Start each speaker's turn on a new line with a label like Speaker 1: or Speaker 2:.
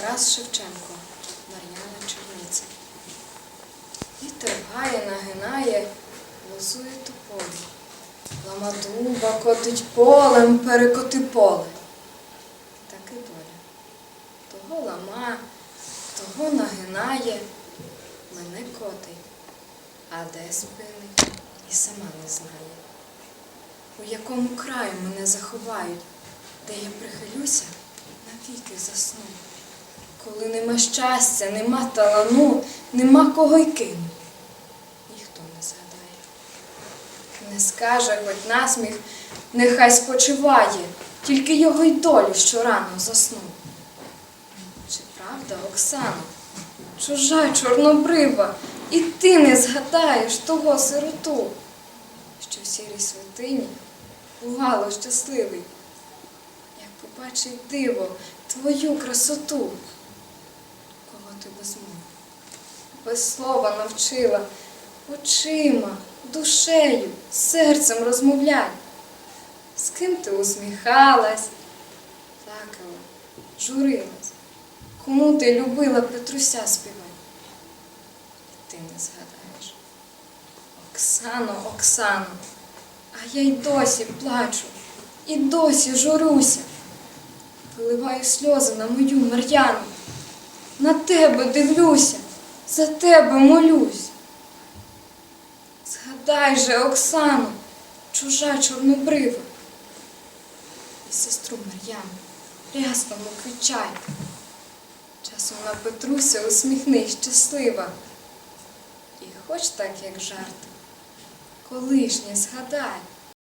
Speaker 1: Тарас Шевченко, Мар'яна Черниця. Вітер гає, нагинає, лозує тополі. Ламадуба котить полем, перекоти поле. Так і доля. Того лама, того нагинає, мене котить, а де спинить і сама не знає. У якому краю мене заховають, де я прихилюся, навіки засну. Коли нема щастя, нема талану, нема кого й кинуть. Ніхто не згадає. Не скаже, хоч насміх, нехай спочиває, тільки його й долю щорано засну. Чи правда, Оксана, чужа чорнобрива, і ти не згадаєш того сироту, що в сірій святині бувало щасливий, як побачить диво твою красоту, кого ти без мови, без слова навчила, очима, душею, серцем розмовляй. З ким ти усміхалась, плакала, журилась, кому ти любила Петруся співати. І ти не згадаєш. Оксано, Оксано, а я й досі плачу, і досі журюся. Виливаю сльози на мою Мар'яну. На тебе дивлюся, за тебе молюсь. Згадай же, Оксано, чужа чорнобрива. І сестру Мар'яну рясному кричай. Часом на Петруся усміхнись щаслива. І хоч так, як жарт, колишнє згадай,